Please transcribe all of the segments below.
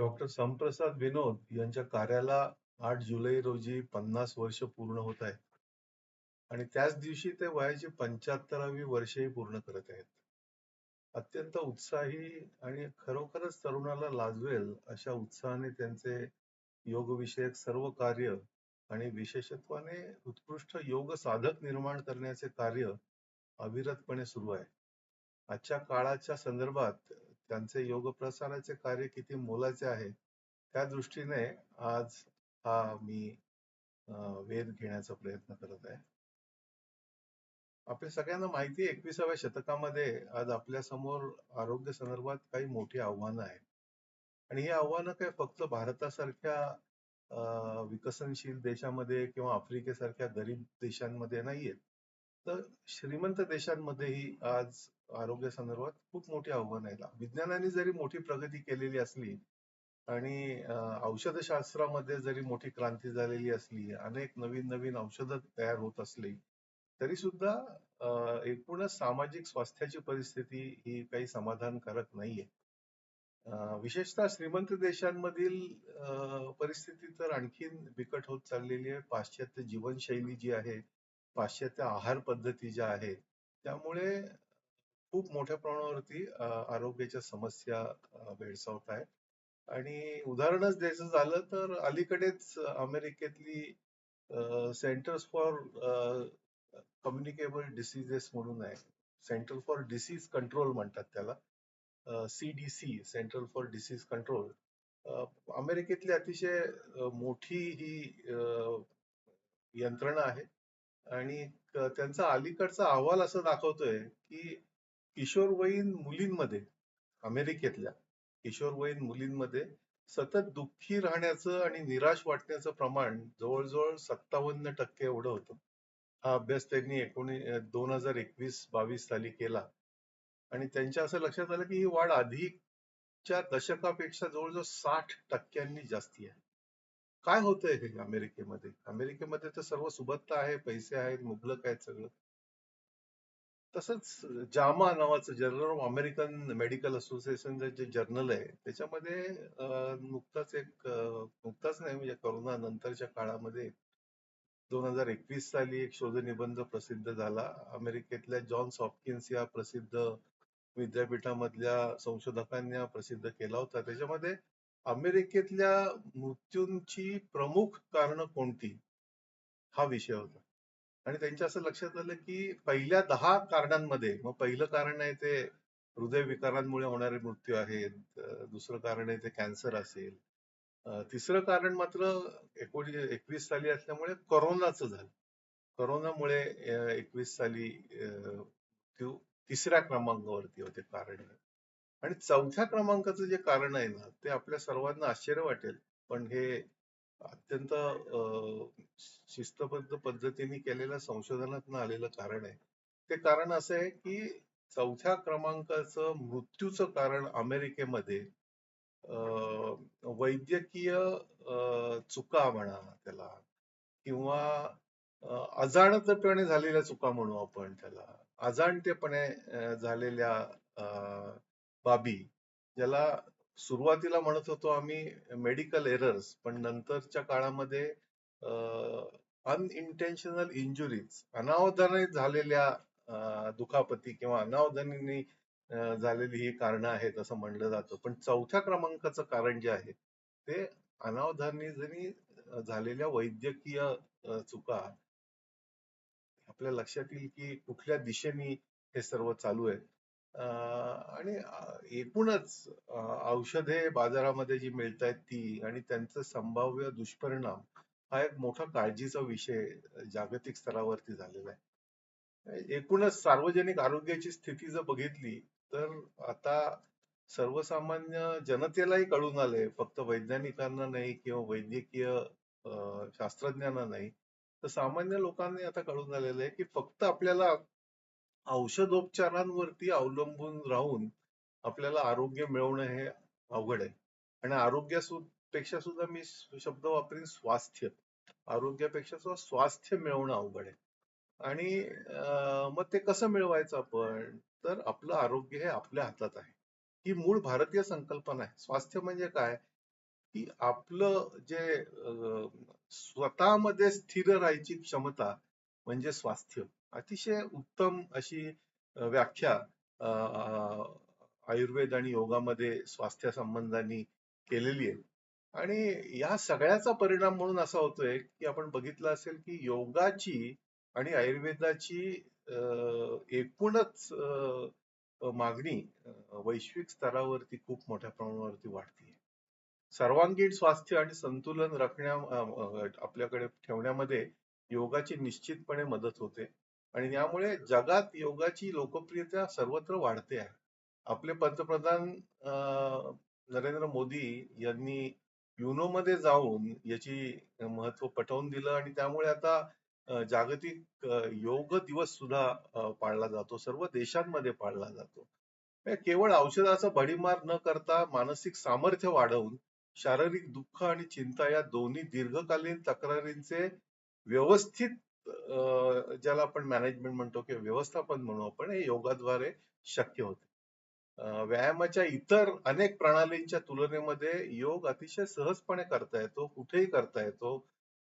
Doctor समप्रसाद विनोद यांच्या कार्याला आठ जुलै रोजी पन्नास वर्ष पूर्ण होत आहेत. आणि त्याच दिवशी ते वयाची पंच्याहत्तरावी वर्षही पूर्ण करत आहेत. अत्यंत उत्साही आणि खरोखरच तरुणाला लाजवेल अशा उत्साहाने त्यांचे योग विषयक सर्व कार्य आणि विशेषत्वाने उत्कृष्ट योग साधक निर्माण करण्याचे कार्य अविरतपणे सुरू आहे. आजच्या काळाच्या संदर्भात त्यांचे योग प्रसाराचे कार्य किती मोलाचे आहे त्या दृष्टीने आज हा मी वेध घेण्याचा प्रयत्न करत आहे. आपल्या सगळ्यांना माहिती एकविसाव्या शतकामध्ये आज आपल्यासमोर आरोग्य संदर्भात काही मोठी आव्हानं आहेत. आणि ही आव्हानं काय फक्त भारतासारख्या विकसनशील देशामध्ये किंवा आफ्रिकेसारख्या गरीब देशांमध्ये नाहीयेत. तर श्रीमंत देशांमध्येही आज आरोग्य संदर्भात खूप मोठी आव्हान आहेत विज्ञानाने जरी मोठी प्रगती केलेली असली आणि औषधशास्त्रामध्ये जरी मोठी क्रांती झालेली असली अनेक नवीन नवीन औषधं तयार होत असली तरी सुद्धा एकूणच सामाजिक स्वास्थ्याची परिस्थिती ही काही समाधानकारक नाहीये. विशेषतः श्रीमंत देशांमधील परिस्थिती तर आणखीन बिकट होत चाललेली आहे. पाश्चात्य जीवनशैली जी आहे पाश्चात्य आहार पद्धती ज्या आहेत त्यामुळे खूप मोठ्या प्रमाणावरती आरोग्याच्या समस्या भेडसावत आहेत. आणि उदाहरणच द्यायचं झालं तर अलीकडेच अमेरिकेतली सेंटर्स फॉर कम्युनिकेबल डिसीजेस म्हणून आहे. सेंटर फॉर डिसीज कंट्रोल म्हणतात त्याला. CDC central for disease control अमेरिकेतली अतिशय मोठी ही यंत्रणा आहे. आणि त्यांचा अलीकडचा अहवाल असं दाखवतोय की किशोरवयीन मुलींमध्ये अमेरिकेतल्या किशोरवयीन मुलींमध्ये सतत दुःखी राहण्याचं आणि निराश वाटण्याचं प्रमाण जवळजवळ सत्तावन्न टक्के एवढं होतं. हा अभ्यास त्यांनी एकोणी दोन हजार एकवीस बावीस साली केला. आणि त्यांच्या असं लक्षात आलं की ही वाढ आधीच्या दशकापेक्षा जवळजवळ साठ टक्क्यांनी जास्ती आहे. काय होतंय हे अमेरिकेमध्ये? अमेरिकेमध्ये तर सर्व सुबत्ता आहे पैसे आहेत मुबलक आहेत सगळं. तसंच जामा नावाचं journal of American medical association जे जर्नल आहे त्याच्यामध्ये नुकताच एक नुकताच नाही म्हणजे करोना नंतरच्या काळामध्ये दोन हजार एकवीस साली एक शोध निबंध प्रसिद्ध झाला. अमेरिकेतल्या जॉन्स हॉपकिन्स या प्रसिद्ध विद्यापीठामधल्या संशोधकांनी प्रसिद्ध केला होता. त्याच्यामध्ये अमेरिकेतल्या मृत्यूंची प्रमुख कारण कोणती? हा विषय होता. आणि त्यांच्या असं लक्षात आलं की पहिल्या दहा कारणांमध्ये मग पहिलं कारण आहे ते हृदयविकारांमुळे होणारे मृत्यू आहेत दुसरं कारण आहे ते कॅन्सर असेल. तिसरं कारण मात्र एकोणी एकवीस साली असल्यामुळे करोनाचं झालं. करोनामुळे एकवीस साली मृत्यू तिसऱ्या क्रमांकावरती होते कारण. आणि चौथ्या क्रमांकाचं जे कारण आहे ना ते आपल्या सर्वांना आश्चर्य वाटेल. पण हे अत्यंत शिस्तबद्ध पद्धतीने केलेल्या संशोधनातून आलेलं कारण आहे. ते कारण असं आहे की चौथ्या क्रमांकाचं मृत्यूचं कारण अमेरिकेमध्ये वैद्यकीय चुका म्हणा त्याला किंवा अजाणतपणे झालेल्या चुका म्हणू आपण त्याला. अजाणतेपणे झालेल्या बाबी ज्याला सुरुवातीला म्हणत होतो आम्ही मेडिकल एरर्स पण नंतरच्या काळामध्ये अनइंटेन्शनल इंजुरीज अनावधाने झालेल्या दुखापती किंवा अनावधानाने झालेली ही कारण आहेत असं म्हणलं जातं. पण चौथ्या क्रमांकाचं कारण जे आहे ते अनावधानी झालेल्या वैद्यकीय चुका आपल्या लक्षात येईल की कुठल्या दिशेने हे सर्व चालू आहे आणि एकूणच औषधे बाजारामध्ये जी मिळत आहेत ती आणि त्यांचं संभाव्य दुष्परिणाम हा एक मोठा काळजीचा विषय जागतिक स्तरावरती झालेला आहे. एकूणच सार्वजनिक आरोग्याची स्थिती जर बघितली तर आता सर्वसामान्य जनतेलाही कळून आले फक्त वैज्ञानिकांना नाही किंवा वैद्यकीय शास्त्रज्ञांना नाही तर सामान्य लोकांनी आता कळून आलेलं आहे की फक्त आपल्याला औषधोपचारांवरती अवलंबून राहून आपल्याला आरोग्य मिळवणं हे अवघड आहे. आणि आरोग्यपेक्षा सुद्धा मी शब्द वापरीन स्वास्थ्य. आरोग्यापेक्षा सुद्धा स्वास्थ्य मिळवणं अवघड आहे. आणि मग ते कसं मिळवायचं आपण? तर आपलं आरोग्य हे आपल्या हातात आहे. ही मूळ भारतीय संकल्पना आहे. स्वास्थ्य म्हणजे काय? की आपलं जे स्वतःमध्ये स्थिर राहायची क्षमता म्हणजे स्वास्थ्य. अतिशय उत्तम अशी व्याख्या आयुर्वेद आणि योगामध्ये स्वास्थ्य संबंधांनी केलेली आहे. आणि या सगळ्याचा परिणाम म्हणून असा होतोय की आपण बघितलं असेल की योगाची आणि आयुर्वेदाची एकूणच मागणी वैश्विक स्तरावरती खूप मोठ्या प्रमाणावरती वाढते सर्वांगीण स्वास्थ्य आणि संतुलन राखण्या आपल्याकडे ठेवण्यामध्ये योगाची निश्चितपणे मदत होते. आणि यामुळे जगात योगाची लोकप्रियता सर्वत्र वाढते आहे. आपले पंतप्रधान नरेंद्र मोदी यांनी युनो मध्ये जाऊन याची महत्त्व पटवून दिलं आणि त्यामुळे आता जागतिक योग दिवस सुद्धा पाळला जातो. सर्व देशांमध्ये पाळला जातो. केवळ औषधाचा भडीमार न करता मानसिक सामर्थ्य वाढवून शारीरिक दुःख आणि चिंता या दोन्ही दीर्घकालीन तक्रारींचे व्यवस्थित ज्याला आपण मॅनेजमेंट म्हणतो किंवा व्यवस्थापन म्हणू आपण हे योगाद्वारे शक्य होते. व्यायामाच्या इतर अनेक प्रणालींच्या तुलनेमध्ये योग अतिशय सहजपणे करता येतो कुठेही करता येतो.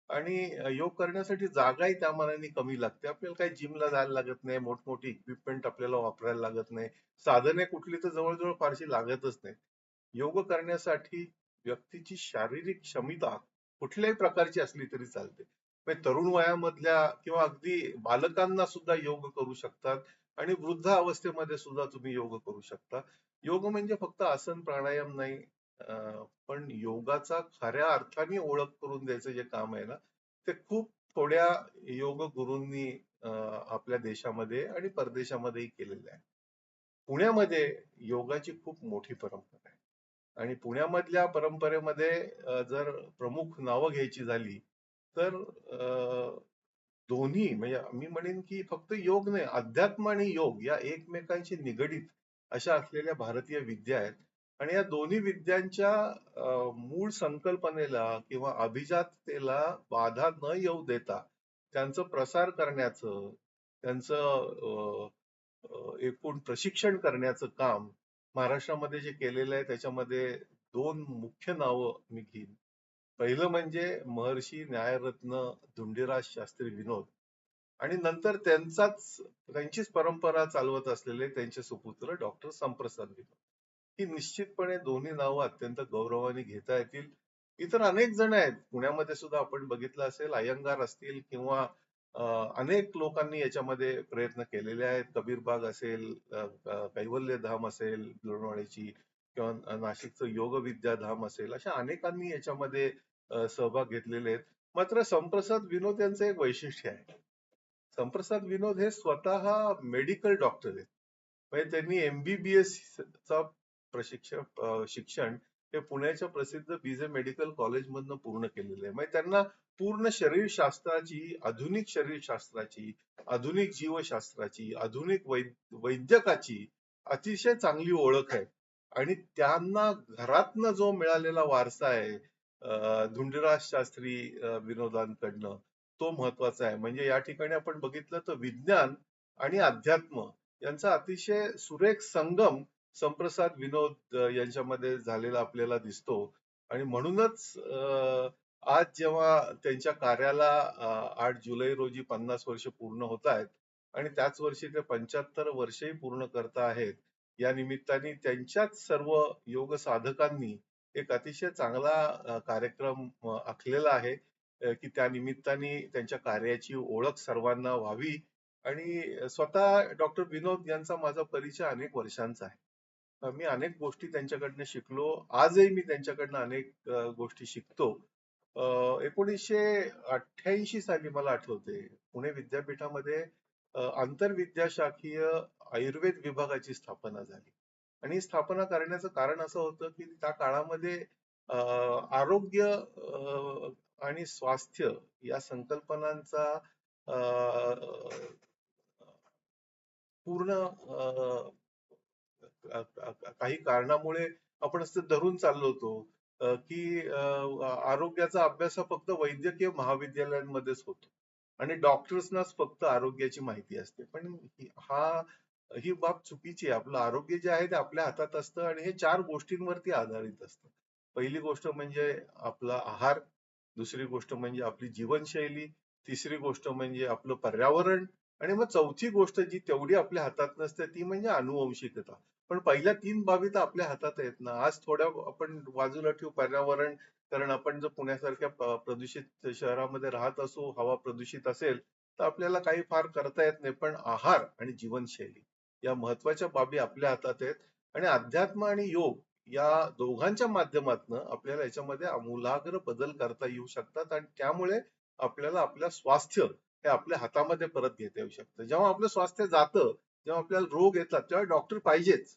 आणि योग करण्यासाठी जागाही त्या मनाने कमी लागते. आपल्याला काही जिमला जायला लागत नाही मोठमोठी इक्विपमेंट आपल्याला वापरायला लागत नाही. साधने कुठली तर जवळजवळ फारशी लागतच नाही. योग करण्यासाठी व्यक्तीची शारीरिक क्षमता कुठल्याही प्रकारची असली तरी चालते. म्हणजे तरुण वयामधल्या किंवा अगदी बालकांना सुद्धा योग करू शकतात आणि वृद्ध अवस्थेमध्ये सुद्धा तुम्ही योग करू शकता. योग म्हणजे फक्त आसन प्राणायाम नाही पण योगाचा खऱ्या अर्थाने ओळख करून द्यायचं जे काम आहे ना ते खूप थोड्या योग गुरूंनी आपल्या देशामध्ये आणि परदेशामध्येही केलेलं आहे. पुण्यामध्ये योगाची खूप मोठी परंपरा आहे. आणि पुण्यामधल्या परंपरेमध्ये जर प्रमुख नावं घ्यायची झाली तर दोन्ही म्हणजे मी म्हणेन की फक्त योग नाही अध्यात्म आणि योग या एकमेकांशी निगडीत अशा असलेल्या भारतीय विद्या आहेत. आणि या दोन्ही विद्यांच्या मूळ संकल्पनेला किंवा अभिजाततेला बाधा न येऊ देता त्यांचं प्रसार करण्याचं त्यांचं एकूण प्रशिक्षण करण्याचं काम महाराष्ट्रामध्ये जे केलेलं आहे त्याच्यामध्ये दोन मुख्य नावं मी घेईन. पहिलं म्हणजे महर्षी न्यायरत्न धुंडीराज शास्त्री विनोद. आणि नंतर त्यांचाच त्यांचीच परंपरा चालवत असलेले त्यांचे सुपुत्र डॉक्टर संप्रसाद विनोद. ही निश्चितपणे दोन्ही नावं अत्यंत गौरवाने घेता येतील. इतर अनेक जण आहेत. पुण्यामध्ये सुद्धा आपण बघितलं असेल अयंगार असतील किंवा अनेक लोकांनी याच्यामध्ये प्रयत्न केलेले आहेत. कबीरबाग असेल कैवल्य धाम असेल लोणवाडीची किंवा नाशिकचं योग विद्याधाम असेल अशा अनेकांनी याच्यामध्ये सहभाग घेतलेले आहेत. मात्र संप्रसाद विनोद यांचं एक वैशिष्ट्य आहे. संप्रसाद विनोद हे स्वतः मेडिकल डॉक्टर आहेत. म्हणजे त्यांनी एमबीबीएस चा प्रशिक्षण शिक्षण हे पुण्याच्या प्रसिद्ध बीजे मेडिकल कॉलेज मधनं पूर्ण केलेलं आहे. म्हणजे त्यांना पूर्ण शरीरशास्त्राची आधुनिक शरीरशास्त्राची आधुनिक जीवशास्त्राची आधुनिक वैद्यकाची अतिशय चांगली ओळख आहे. आणि त्यांना घरातनं जो मिळालेला वारसा आहे धुंडराज शास्त्री विनोदांकडनं तो महत्त्वाचा आहे. म्हणजे या ठिकाणी आपण बघितलं तर विज्ञान आणि अध्यात्म यांचा अतिशय सुरेख संगम संप्रसाद विनोद यांच्यामध्ये झालेला आपल्याला दिसतो. आणि म्हणूनच आज जेव्हा त्यांच्या कार्याला आठ जुलै रोजी पन्नास वर्ष पूर्ण होत आहेत आणि त्याच वर्षी ते पंच्याहत्तर वर्षही पूर्ण करता आहेत या निमित्ताने त्यांच्याच सर्व योग साधकांनी एक अतिशय चांगला कार्यक्रम आखलेला आहे की त्या निमित्ताने त्यांच्या कार्याची ओळख सर्वांना व्हावी आणि स्वतः डॉक्टर विनोद यांचा माझा परिचय अनेक वर्षांचा आहे. मी अनेक गोष्टी त्यांच्याकडनं शिकलो. आजही मी त्यांच्याकडनं अनेक गोष्टी शिकतो. एकोणीसशे अठ्ठ्याऐंशी साली मला आठवते. पुणे विद्यापीठामध्ये आंतरविद्याशाखीय आयुर्वेद विभागाची स्थापना झाली. आणि स्थापना करण्याचं कारण असं होतं की त्या काळामध्ये आरोग्य आणि स्वास्थ्य या संकल्पनांचा पूर्ण काही कारणामुळे आपण असं धरून चाललो होतो की आरोग्याचा अभ्यास हा फक्त वैद्यकीय महाविद्यालयांमध्येच होतो. आणि डॉक्टर्सनाच फक्त आरोग्याची माहिती असते. पण हा ही बाब चुकीची आहे. आपलं आरोग्य जे आहे ते आपल्या हातात असतं आणि हे चार गोष्टींवरती आधारित असतं. पहिली गोष्ट म्हणजे आपला आहार दुसरी गोष्ट म्हणजे आपली जीवनशैली तिसरी गोष्ट म्हणजे आपलं पर्यावरण आणि मग चौथी गोष्ट जी तेवढी आपल्या हातात नसते ती म्हणजे अनुवंशिकता पण पहिल्या तीन बाबी तर आपल्या हातात आहेत ना. आज थोड्या आपण बाजूला ठेवू. पर्यावरण कारण आपण जर पुण्यासारख्या प्रदूषित शहरामध्ये राहत असू हवा प्रदूषित असेल तर आपल्याला काही फार करता येत नाही. पण आहार आणि जीवनशैली. या महत्त्वाच्या बाबी आपल्या हातात आहेत. आणि अध्यात्म आणि योग या दोघांच्या माध्यमातून आपल्याला याच्यामध्ये आमूलाग्र बदल करता येऊ शकतात आणि त्यामुळे आपल्याला आपलं स्वास्थ्य हे आपल्या हातामध्ये परत घेता येऊ शकतं. जेव्हा आपलं स्वास्थ्य जातं जेव्हा आपल्याला रोग येतात तेव्हा डॉक्टर पाहिजेच.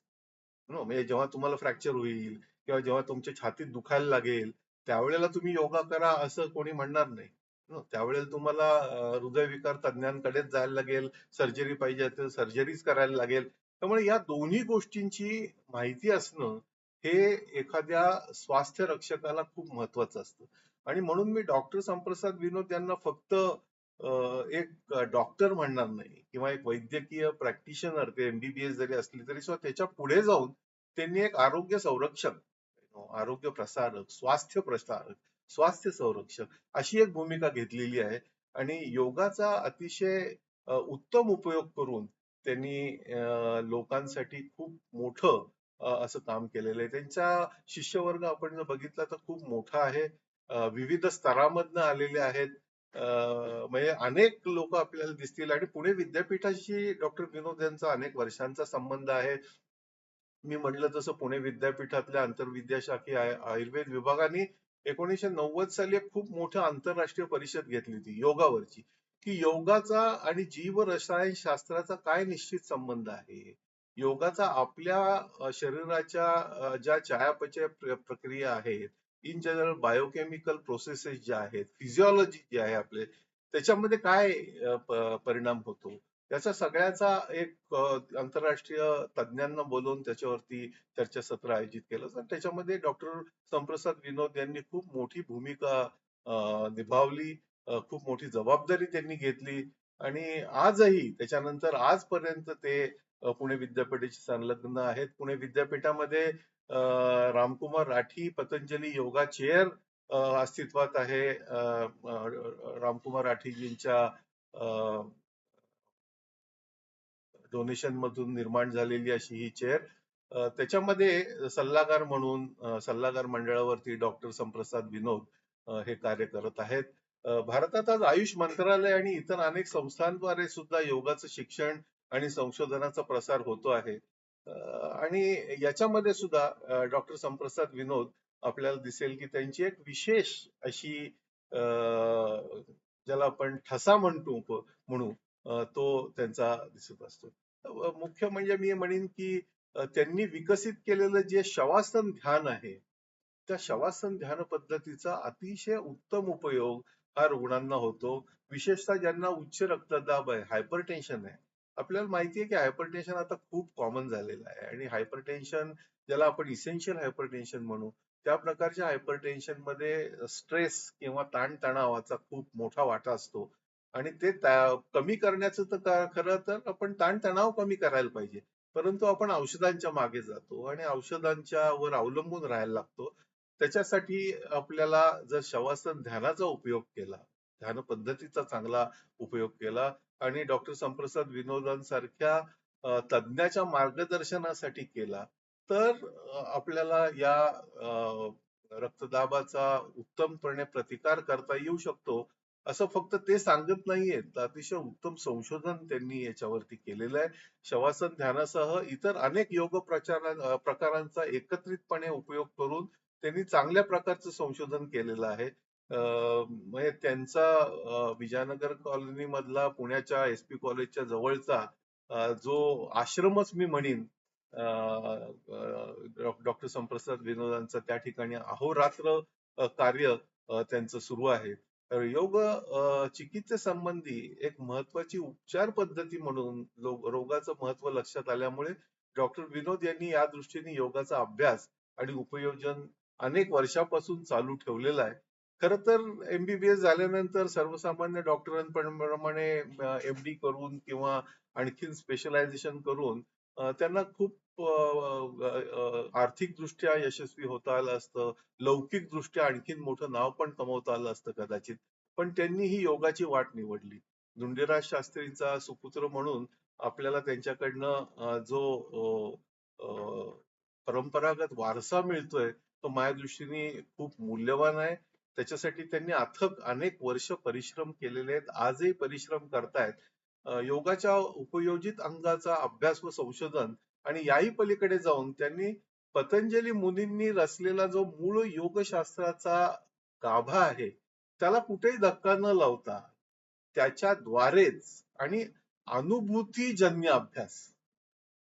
म्हणजे जेव्हा तुम्हाला फ्रॅक्चर होईल किंवा जेव्हा तुमच्या छातीत दुखायला लागेल त्यावेळेला तुम्ही योगा करा असं कोणी म्हणणार नाही. हो, त्यावेळेला तुम्हाला हृदयविकार तज्ञांकडेच जायला लागेल सर्जरी पाहिजे तर सर्जरीच करायला लागेल. त्यामुळे या दोन्ही गोष्टींची माहिती असणं हे एखाद्या स्वास्थ्य रक्षकाला खूप महत्वाचं असतं. आणि म्हणून मी डॉक्टर संप्रसाद विनोद यांना फक्त एक डॉक्टर म्हणणार नाही किंवा एक वैद्यकीय प्रॅक्टिशनर ते एमबीबीएस जरी असली तरी सुद्धा त्याच्या पुढे जाऊन त्यांनी एक आरोग्य संरक्षक आरोग्य प्रसारक स्वास्थ्य प्रसारक स्वास्थ्य संरक्षक अशी एक भूमिका घेतलेली आहे. आणि योगाचा अतिशय उत्तम उपयोग करून त्यांनी लोकांसाठी खूप मोठं असं काम केलेलं आहे. त्यांचा शिष्यवर्ग आपण जर बघितला तर खूप मोठा आहे. विविध स्तरामधनं आलेले आहेत. म्हणजे अनेक लोक आपल्याला दिसतील आणि पुणे विद्यापीठाशी डॉक्टर विनोद यांचा अनेक वर्षांचा संबंध आहे. मी म्हटलं तसं पुणे विद्यापीठातल्या आंतरविद्याशाखी आयुर्वेद विभागाने एकोणीसशे नव्वद साली एक खूप मोठं आंतरराष्ट्रीय परिषद घेतली होती योगावरची. की योगाचा आणि जीव रसायन शास्त्राचा काय निश्चित संबंध आहे? योगाचा आपल्या शरीराच्या ज्या चयापचय प्रक्रिया आहेत इन जनरल बायोकेमिकल प्रोसेसेस ज्या आहेत फिजिओलॉजी जे आहे आपले त्याच्यामध्ये काय परिणाम होतो? त्याचा सगळ्याचा एक आंतरराष्ट्रीय तज्ज्ञांना बोलवून त्याच्यावरती चर्चासत्र आयोजित केलं. आणि त्याच्यामध्ये डॉक्टर संप्रसाद विनोद यांनी खूप मोठी भूमिका निभावली खूप मोठी जबाबदारी त्यांनी घेतली. आणि आजही त्याच्यानंतर आजपर्यंत ते पुणे विद्यापीठाशी संलग्न आहेत. पुणे विद्यापीठामध्ये रामकुमार राठी पतंजली योगा चेअर अस्तित्वात आहे. रामकुमार राठीजींच्या डोनेशन मधून निर्माण झालेली अशी ही चेअर त्याच्यामध्ये सल्लागार म्हणून सल्लागार मंडळावरती डॉक्टर संप्रसाद विनोद हे कार्य करत आहेत. भारतात आज आयुष मंत्रालय आणि इतर अनेक संस्थांद्वारे सुद्धा योगाचं शिक्षण आणि संशोधनाचा प्रसार होतो आहे. आणि याच्यामध्ये सुद्धा डॉक्टर संप्रसाद विनोद आपल्याला दिसेल की त्यांची एक विशेष अशी ज्याला आपण ठसा म्हणतो म्हणू तो त्यांचा दिसत असतो. मुख्य म्हणजे मी म्हणेन की त्यांनी विकसित केलेलं जे शवासन ध्यान आहे त्या शवासन ध्यान पद्धतीचा अतिशय उत्तम उपयोग हा रुग्णांना होतो. विशेषतः ज्यांना उच्च रक्तदाब आहे हायपर टेन्शन आहे. आपल्याला माहिती आहे की हायपरटेन्शन आता खूप कॉमन झालेलं आहे आणि हायपरटेन्शन ज्याला आपण इसेन्शियल हायपरटेन्शन म्हणू त्या प्रकारच्या हायपरटेन्शनमध्ये स्ट्रेस किंवा ताणतणावाचा खूप मोठा वाटा असतो. आणि ते कमी करण्याचं तर खरं तर आपण ताणतणाव कमी करायला पाहिजे. परंतु आपण औषधांच्या मागे जातो आणि औषधांच्या वर अवलंबून राहायला लागतो. त्याच्यासाठी आपल्याला जर शवासन ध्यानाचा उपयोग केला ध्यान पद्धतीचा चांगला उपयोग केला आणि डॉक्टर संप्रसाद विनोदांसारख्या तज्ज्ञाच्या मार्गदर्शनासाठी केला तर आपल्याला या रक्तदाबाचा उत्तमपणे प्रतिकार करता येऊ शकतो. असं फक्त ते सांगत नाहीये. तर अतिशय उत्तम संशोधन त्यांनी याच्यावरती केलेलं आहे. शवासन ध्यानासह इतर अनेक योग प्रचार प्रकारांचा एकत्रितपणे उपयोग करून त्यांनी चांगल्या प्रकारचं संशोधन केलेलं आहे. म्हणजे त्यांचा विजयनगर कॉलनी मधला पुण्याच्या एस पी कॉलेजच्या जवळचा जो आश्रमच मी म्हणीन डॉक्टर संप्रसाद विनोदांचा त्या ठिकाणी अहोरात्र कार्य त्यांचं सुरू आहे. योग चिकित्से संबंधी एक महत्वाची उपचार पद्धती म्हणून रोगाचं महत्त्व लक्षात आल्यामुळे डॉक्टर विनोद यांनी या दृष्टीने योगाचा अभ्यास आणि उपयोजन अनेक वर्षापासून चालू ठेवलेला आहे. खर तर एमबीबीएस झाल्यानंतर सर्वसामान्य डॉक्टरांप्रमाणे एमडी करून किंवा आणखीन स्पेशलायझेशन करून त्यांना खूप आर्थिक दृष्ट्या यशस्वी होता आलं असतं. लौकिक दृष्ट्या आणखीन मोठं नाव पण कमवता आलं असतं कदाचित. पण त्यांनी ही योगाची वाट निवडली. धुंडीराज शास्त्रींचा सुपुत्र म्हणून आपल्याला त्यांच्याकडनं जो परंपरागत वारसा मिळतोय तो माझ्या दृष्टीने खूप मूल्यवान आहे. त्याच्यासाठी त्यांनी अथक अनेक वर्ष परिश्रम केलेले आहेत. आजही परिश्रम करतायत. योगाच्या उपयोजित अंगाचा अभ्यास व संशोधन आणि याही पलीकडे जाऊन त्यांनी पतंजली मुनींनी रचलेला जो मूळ योगशास्त्राचा गाभा आहे त्याला कुठेही धक्का न लावता त्याच्याद्वारेच आणि अनुभूतीजन्य अभ्यास.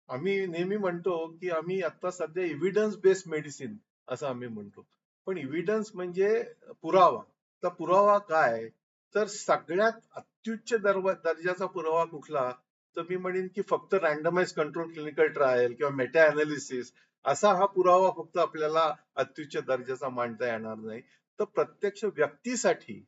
आम्ही नेहमी म्हणतो की आम्ही आता सध्या इव्हिडन्स बेस्ड मेडिसिन असं आम्ही म्हणतो. पण इव्हिडन्स म्हणजे पुरावा. तर पुरावा काय? तर सगळ्यात अत्युच्च दर्जाचा पुरावा कुठला तर मी म्हणेन की फक्त रँडमाइज कंट्रोल क्लिनिकल ट्रायल किंवा मेटा अनालिसिस असा हा पुरावा फक्त आपल्याला अत्युच्च दर्जाचा मांडता येणार नाही. तर प्रत्यक्ष व्यक्तीसाठी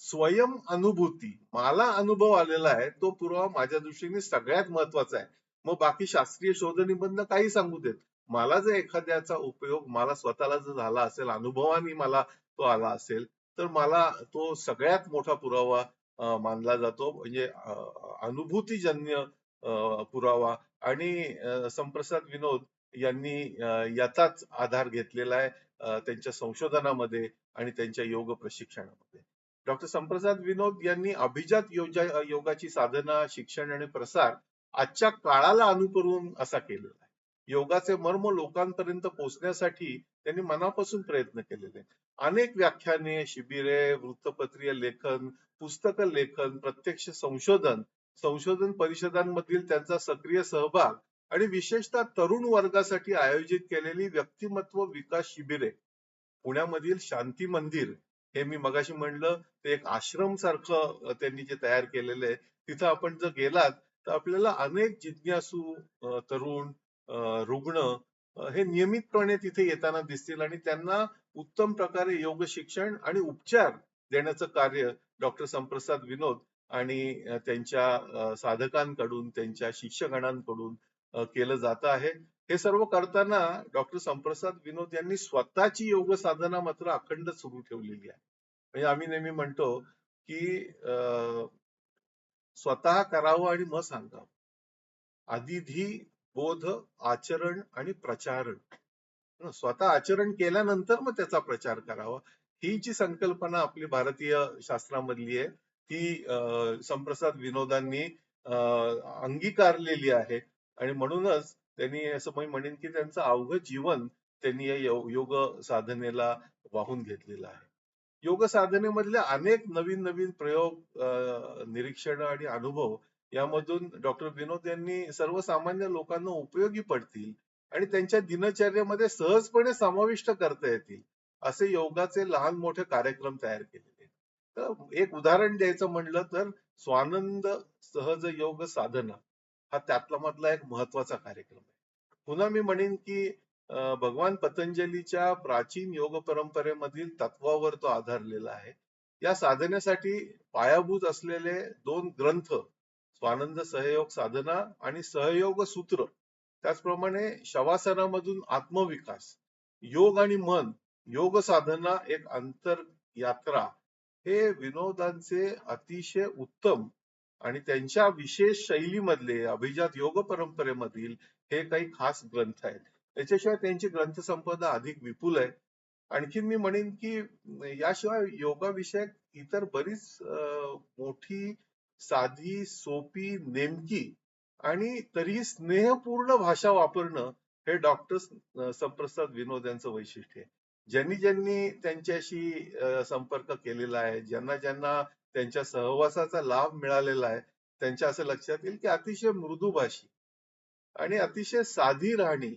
स्वयं अनुभूती मला अनुभव आलेला आहे तो पुरावा माझ्या दृष्टीने सगळ्यात महत्त्वाचा आहे. मग बाकी शास्त्रीय शोध निबंध काही सांगू देत. मला जर एखाद्याचा उपयोग मला स्वतःला जर झाला असेल अनुभवाने मला तो आला असेल तर मला तो सगळ्यात मोठा पुरावा मानला जातो. म्हणजे अनुभूतीजन्य पुरावा आणि संप्रसाद विनोद यांनी याचाच आधार घेतलेला आहे त्यांच्या संशोधनामध्ये आणि त्यांच्या योग प्रशिक्षणामध्ये. डॉक्टर संप्रसाद विनोद यांनी अभिजात योगाची साधना शिक्षण आणि प्रसार आजच्या काळाला अनुकरून असा केलेला आहे. योगाचे मर्म लोकांपर्यंत पोहोचण्यासाठी त्यांनी मनापासून प्रयत्न केलेले अनेक व्याख्याने शिबिरे वृत्तपत्रीय लेखन पुस्तक लेखन प्रत्यक्ष संशोधन संशोधन परिषदांमधील त्यांचा सक्रिय सहभाग आणि विशेषतः तरुण वर्गासाठी आयोजित केलेली व्यक्तिमत्व विकास शिबिरे. पुण्यामधील शांती मंदिर हे मी मगाशी म्हणलं ते एक आश्रम सारखं त्यांनी जे तयार केलेलं आहे तिथं आपण जर गेलात तर आपल्याला अनेक जिज्ञासू तरुण रुग्ण हे नियमितपणे तिथे येताना दिसतील आणि त्यांना उत्तम प्रकारे योग शिक्षण आणि उपचार देण्याचं कार्य डॉक्टर संप्रसाद विनोद आणि त्यांच्या साधकांकडून त्यांच्या शिक्षकांकडून केलं जात आहे. हे सर्व करताना डॉक्टर संप्रसाद विनोद यांनी स्वतःची योग साधना मात्र अखंड सुरू ठेवलेली आहे. म्हणजे आम्ही नेहमी म्हणतो की स्वतः करावं आणि मग सांगावं. आधी धी बोध आचरण आणि प्रचारण. स्वतः आचरण केल्यानंतर मग त्याचा प्रचार करावा. ही जी संकल्पना आपली भारतीय शास्त्रामधली आहे ती संप्रसाद विनोदांनी अंगीकारलेली आहे. आणि म्हणूनच त्यांनी असं मी म्हणेन की त्यांचं अवघ जीवन त्यांनी या योग साधनेला वाहून घेतलेलं आहे. योग साधनेमधले अनेक नवीन नवीन प्रयोग निरीक्षण आणि अनुभव यामधून डॉक्टर विनोद यांनी सर्वसामान्य लोकांना उपयोगी पडतील आणि त्यांच्या दिनचर्येमध्ये सहजपणे समाविष्ट करता येतील असे योगाचे लहान मोठे कार्यक्रम तयार केलेले तर एक उदाहरण द्यायचं म्हणलं तर स्वानंद सहज योग साधना हा त्यातला मधला एक महत्त्वाचा कार्यक्रम आहे. पुन्हा मी म्हणेन की भगवान पतंजलीच्या प्राचीन योग परंपरेमधील तत्वावर तो आधारलेला आहे. या साधनेसाठी पायाभूत असलेले दोन ग्रंथ स्वानंद सहयोग साधना आणि सहयोग सूत्र. त्याचप्रमाणे शवासनामधून आत्मविकास योग आणि मन योग साधना एक अंतर यात्रा हे विनोदांचे अतिशय उत्तम आणि त्यांच्या विशेष शैलीमधले अभिजात योग परंपरेमधील हे काही खास ग्रंथ आहेत. त्याच्याशिवाय त्यांची ग्रंथसंपदा अधिक विपुल आहे. आणखीन मी म्हणेन की याशिवाय योगाविषयक इतर बरीच मोठी साधी सोपी नेमकी आणि तरीही स्नेहपूर्ण भाषा वापरणं हे डॉक्टर संप्रसाद विनोद यांचं वैशिष्ट्य आहे. ज्यांनी ज्यांनी त्यांच्याशी संपर्क केलेला आहे ज्यांना ज्यांना त्यांच्या सहवासाचा लाभ मिळालेला आहे त्यांच्या असं लक्षात येईल की अतिशय मृदू भाषी आणि अतिशय साधी राहणी.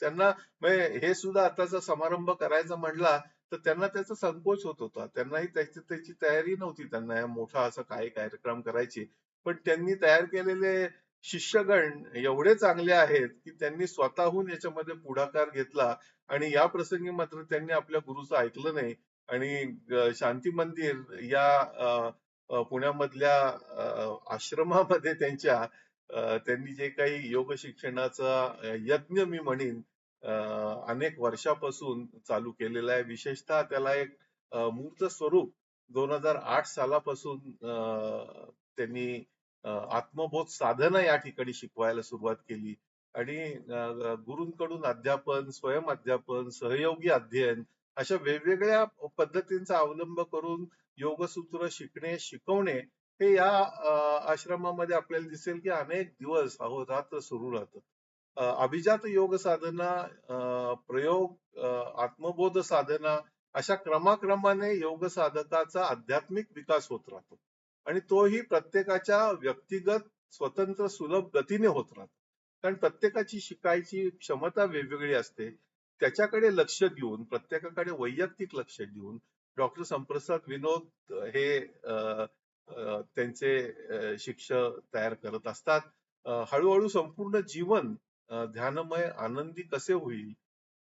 त्यांना म्हणजे हे सुद्धा आताचा समारंभ करायचा म्हणला तर त्यांना त्याचा संकोच होत होता. त्यांनाही त्याची त्याची तयारी नव्हती त्यांना या मोठा असा काही कार्यक्रम करायची. पण त्यांनी तयार केलेले शिष्यगण एवढे चांगले आहेत की त्यांनी स्वतःहून याच्यामध्ये पुढाकार घेतला आणि या प्रसंगी मात्र त्यांनी आपल्या गुरुचं ऐकलं नाही. आणि शांती मंदिर या पुण्यामधल्या आश्रमामध्ये त्यांच्या त्यांनी जे काही योग शिक्षणाचा यज्ञ मी म्हणेन अनेक वर्षापासून चालू केलेला आहे. विशेषतः त्याला एक मूर्त स्वरूप 2008 सालापासून त्यांनी आत्मबोध साधना या ठिकाणी शिकवायला सुरुवात केली आणि गुरूंकडून अध्यापन, स्वयं अध्यापन, सहयोगी अध्ययन अशा वेगवेगळ्या पद्धतींचा अवलंब करून योगसूत्र शिकणे, शिकवणे हे या आश्रमामध्ये आपल्याला दिसेल की अनेक दिवस अहोरात्र सुरू राहतं. अभिजात योग साधना, प्रयोग, आत्मबोध साधना अशा क्रमाक्रमाने योग साधकाचा आध्यात्मिक विकास होत राहतो आणि तोही प्रत्येकाच्या व्यक्तिगत स्वतंत्र सुलभ गतीने होत राहतो. कारण प्रत्येकाची शिकायची क्षमता वेगवेगळी असते. त्याच्याकडे लक्ष देऊन, प्रत्येकाकडे वैयक्तिक लक्ष देऊन डॉक्टर संप्रसाद विनोद हे त्यांचे शिक्षक तयार करत असतात. हळूहळू संपूर्ण जीवन ध्यानमय आनंदी कसे होईल?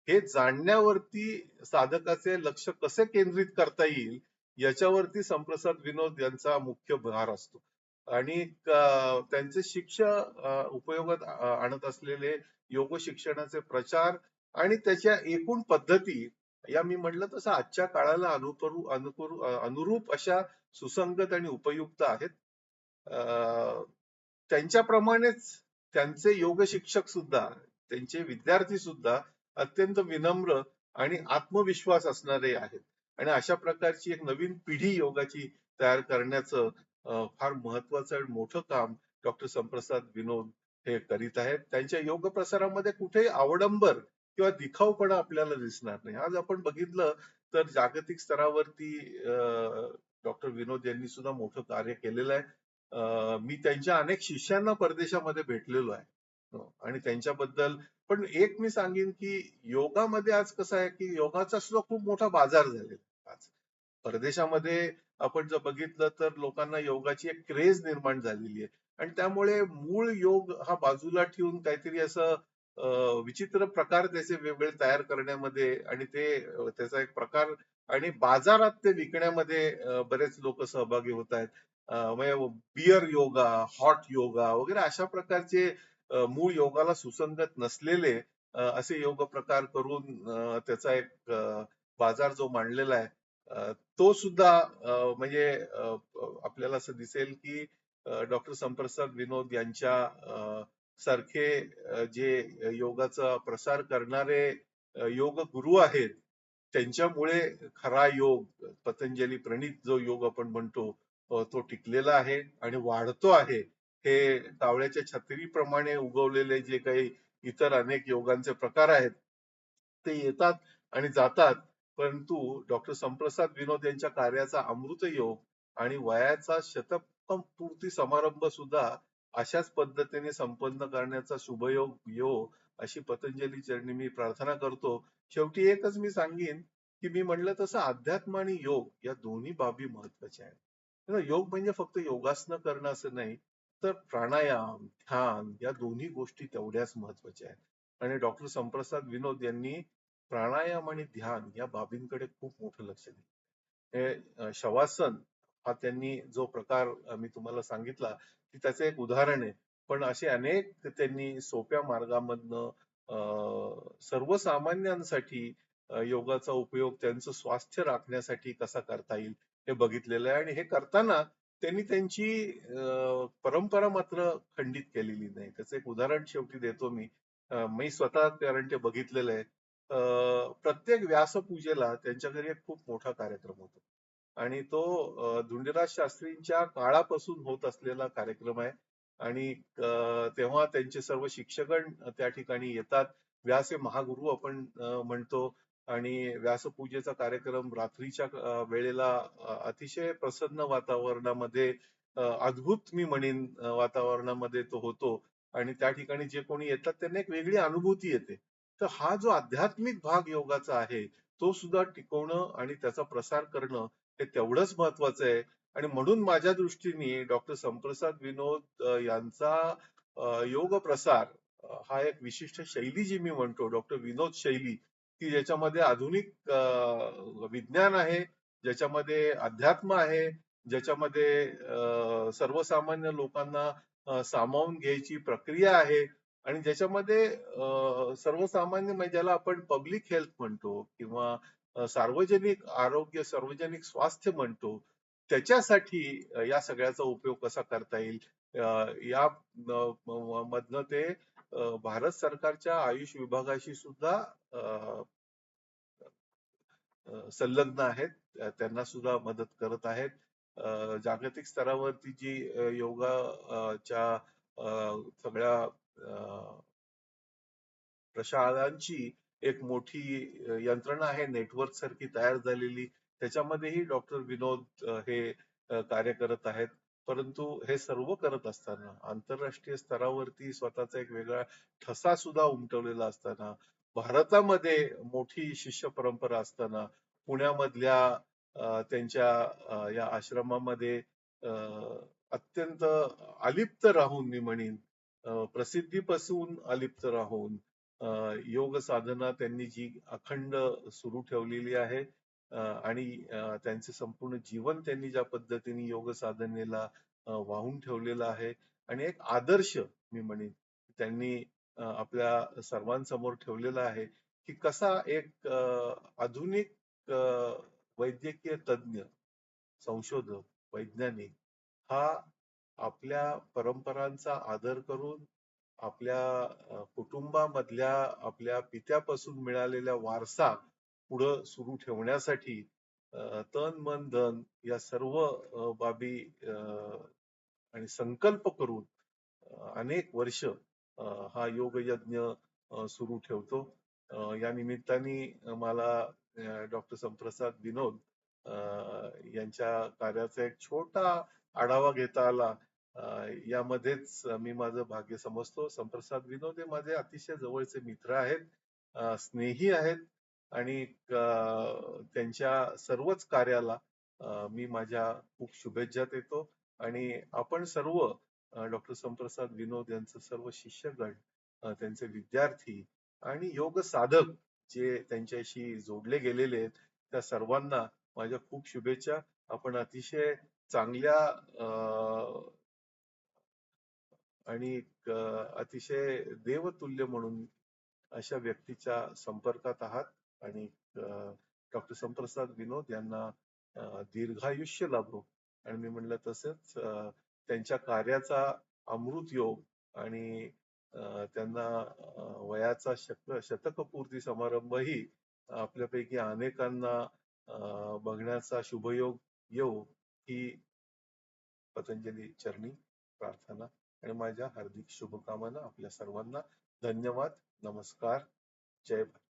हे जाणण्यावरती साधकाचे लक्ष कसे केंद्रित करता येईल? याच्यावरती संप्रसाद विनोद यांचा मुख्य भार असतो. आणि त्यांचे शिक्षण उपयोगात आणत असलेले योग शिक्षणाचे प्रचार आणि त्याच्या एकूण पद्धती या मी म्हटलं तसं आजच्या काळाला अनुकरू अनुकरू अनुरूप अशा सुसंगत आणि उपयुक्त आहेत. त्यांच्याप्रमाणेच त्यांचे योग शिक्षक सुद्धा त्यांचे विद्यार्थी सुद्धा अत्यंत विनम्र आणि आत्मविश्वास असणारे आहेत. आणि अशा प्रकारची एक नवीन पिढी योगाची तयार करण्याचं फार महत्वाचं आणि मोठं काम डॉक्टर संप्रसाद विनोद हे करीत आहेत. त्यांच्या योग प्रसारामध्ये कुठेही आवडंबर किंवा दिखावपणा आपल्याला दिसणार नाही. आज आपण बघितलं तर जागतिक स्तरावरती डॉक्टर विनोद यांनी सुद्धा मोठं कार्य केलेलं आहे. मी त्यांच्या अनेक शिष्यांना परदेशामध्ये भेटलेलो आहे. हो, आणि त्यांच्याबद्दल पण एक मी सांगेन की योगामध्ये आज कसं आहे की योगाचा सुद्धा खूप मोठा बाजार झालेला आज. परदेशामध्ये आपण जर बघितलं तर लोकांना योगाची एक क्रेज निर्माण झालेली आहे. आणि त्यामुळे मूळ योग हा बाजूला ठेवून काहीतरी असं विचित्र प्रकार त्याचे वेगवेगळे तयार करण्यामध्ये आणि ते त्याचा एक प्रकार आणि बाजारात ते विकण्यामध्ये बरेच लोक सहभागी होत आहेत. म्हणजे बियर योगा हॉट योगा वगैरे अशा प्रकारचे मूळ योगाला सुसंगत नसलेले असे योग प्रकार करून त्याचा एक बाजार जो मांडलेला आहे तो सुद्धा म्हणजे आपल्याला असं दिसेल की डॉक्टर संप्रसाद विनोद यांच्या सारखे जे योगाचा प्रसार करणारे योग गुरु आहेत त्यांच्यामुळे खरा योग पतंजली प्रणित जो योग आपण म्हणतो तो टिकलेला आहे आणि वाढतो आहे. हे कावळ्याच्या छत्रीप्रमाणे उगवलेले जे काही इतर अनेक योगांचे प्रकार आहेत ते येतात आणि जातात. परंतु डॉक्टर संप्रसाद विनोद यांच्या कार्याचा अमृत योग आणि वयाचा शतपूर्ती समारंभ सुद्धा अशाच पद्धतीने संपन्न करण्याचा शुभयोग यो अशी पतंजली चरणी मी प्रार्थना करतो. शेवटी एकच मी सांगेन की मी म्हणलं तसं अध्यात्म आणि योग या दोन्ही बाबी महत्त्वाच्या आहेत. योग म्हणजे फक्त योगासनं करणं असं नाही तर प्राणायाम ध्यान या दोन्ही गोष्टी तेवढ्याच महत्त्वाच्या आहेत. आणि डॉक्टर संप्रसाद विनोद यांनी प्राणायाम आणि ध्यान या बाबींकडे खूप मोठं लक्ष दिलं. हे शवासन हा त्यांनी जो प्रकार मी तुम्हाला सांगितला की त्याचे एक उदाहरण आहे. पण असे अनेक त्यांनी सोप्या मार्गामधनं सर्वसामान्यांसाठी योगाचा उपयोग त्यांचं स्वास्थ्य राखण्यासाठी कसा करता येईल हे बघितलेलं आहे आणि हे करताना त्यांनी त्यांची परंपरा मात्र खंडित केलेली नाही. त्याचं एक उदाहरण शेवटी देतो मी. मी स्वतः कारण ते बघितलेलं आहे. प्रत्येक व्यासपूजेला त्यांच्या घरी एक खूप मोठा कार्यक्रम होतो. आणि तो धुंडराज धुंडीराज शास्त्रींच्या काळापासून होत असलेला कार्यक्रम आहे. आणि तेव्हा त्यांचे सर्व शिक्षकगण त्या ठिकाणी येतात. व्यास हे महागुरु आपण म्हणतो. आणि व्यासपूजेचा कार्यक्रम रात्रीच्या वेळेला अतिशय प्रसन्न वातावरणामध्ये अद्भुत मी म्हणेन वातावरणामध्ये तो होतो. आणि त्या ठिकाणी जे कोणी येतात त्यांना एक वेगळी अनुभूती येते. तर हा जो आध्यात्मिक भाग योगाचा आहे तो सुद्धा टिकवणं आणि त्याचा प्रसार करणं हे तेवढंच महत्वाचं आहे. आणि म्हणून माझ्या दृष्टीने डॉक्टर संप्रसाद विनोद यांचा योग प्रसार हा एक विशिष्ट शैली जी मी म्हणतो डॉक्टर विनोद शैली की ज्याच्यामध्ये आधुनिक विज्ञान आहे ज्याच्यामध्ये अध्यात्म आहे ज्याच्यामध्ये सर्वसामान्य लोकांना सामावून घ्यायची प्रक्रिया आहे आणि ज्याच्यामध्ये सर्वसामान्य म्हणजे ज्याला आपण पब्लिक हेल्थ म्हणतो किंवा सार्वजनिक आरोग्य सार्वजनिक स्वास्थ्य म्हणतो त्याच्यासाठी या सगळ्याचा उपयोग कसा करता येईल? या मधनं ते भारत सरकारच्या आयुष विभागाशी सुद्धा संलग्न आहेत. त्यांना सुद्धा मदत करत आहेत. जागतिक स्तरावरती जी योगाच्या सगळ्या अ, प्रशाळांची एक मोठी यंत्रणा आहे नेटवर्क सारखी तयार झालेली. त्याच्यामध्येही डॉक्टर विनोद हे कार्य करत आहेत. परंतु हे सर्व करत असताना आंतरराष्ट्रीय स्तरावरती स्वतःचा एक वेगळा ठसा सुद्धा उमटवलेला असताना भारतामध्ये मोठी शिष्य परंपरा असताना पुण्यामधल्या त्यांच्या या आश्रमामध्ये अत्यंत अलिप्त राहून मी म्हणेन प्रसिद्धीपासून अलिप्त राहून योग साधना त्यांनी जी अखंड सुरू ठेवलेली आहे. आणि त्यांचं त्यांचे संपूर्ण जीवन त्यांनी ज्या पद्धतीने योग साधनेला वाहून ठेवलेलं आहे आणि एक आदर्श मी म्हणेन त्यांनी आपल्या सर्वांसमोर ठेवलेला आहे की कसा एक आधुनिक वैद्यकीय तज्ञ संशोधक वैज्ञानिक हा आपल्या परंपरांचा आदर करून आपल्या कुटुंबामधल्या आपल्या पित्यापासून मिळालेल्या वारसा पुढं सुरू ठेवण्यासाठी तन मन धन या सर्व बाबी आणि संकल्प करून अनेक वर्ष हा योग यज्ञ सुरू ठेवतो. या निमित्ताने मला डॉक्टर संप्रसाद विनोद यांच्या कार्याचा एक छोटा आढावा घेता आला. यामध्येच मी माझं भाग्य समजतो. संप्रसाद विनोद हे माझे अतिशय जवळचे मित्र आहेत स्नेही आहेत. आणि त्यांच्या सर्वच कार्याला मी माझ्या खूप शुभेच्छा देतो. आणि आपण सर्व डॉक्टर संप्रसाद विनोद यांचं सर्व शिष्यगण त्यांचे विद्यार्थी आणि योग साधक जे त्यांच्याशी जोडले गेलेले आहेत त्या सर्वांना माझ्या खूप शुभेच्छा. आपण अतिशय चांगल्या आणि अतिशय देवतुल्य म्हणून अशा व्यक्तीच्या संपर्कात आहात. आणि डॉक्टर संप्रसाद विनोद यांना दीर्घायुष्य लाभो. आणि मी म्हणलं तसेच त्यांच्या कार्याचा अमृत योग आणि त्यांना वयाचा शक शतकपूर्ती समारंभही आपल्यापैकी अनेकांना बघण्याचा शुभयोग येऊ ही पतंजली चरणी प्रार्थना आणि माझ्या हार्दिक शुभकामना आपल्या सर्वांना. धन्यवाद. नमस्कार. जय भारत.